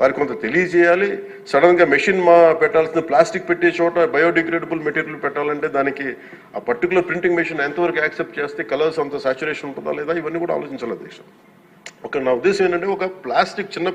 వారికి కొంత తెలియజేయాలి. సడన్గా మెషిన్ మా పెట్టాల్సిన ప్లాస్టిక్ పెట్టే చోట బయోడిగ్రేడబుల్ మెటీరియల్ పెట్టాలంటే దానికి ఆ పర్టికులర్ ప్రింటింగ్ మెషిన్ ఎంతవరకు యాక్సెప్ట్ చేస్తే కలర్స్ అంత సాచురేషన్ ఉంటుందా లేదా ఇవన్నీ కూడా ఆలోచించాలి అధ్యక్ష. ఒక నా ఉద్దేశం ఏంటంటే ఒక ప్లాస్టిక్ చిన్న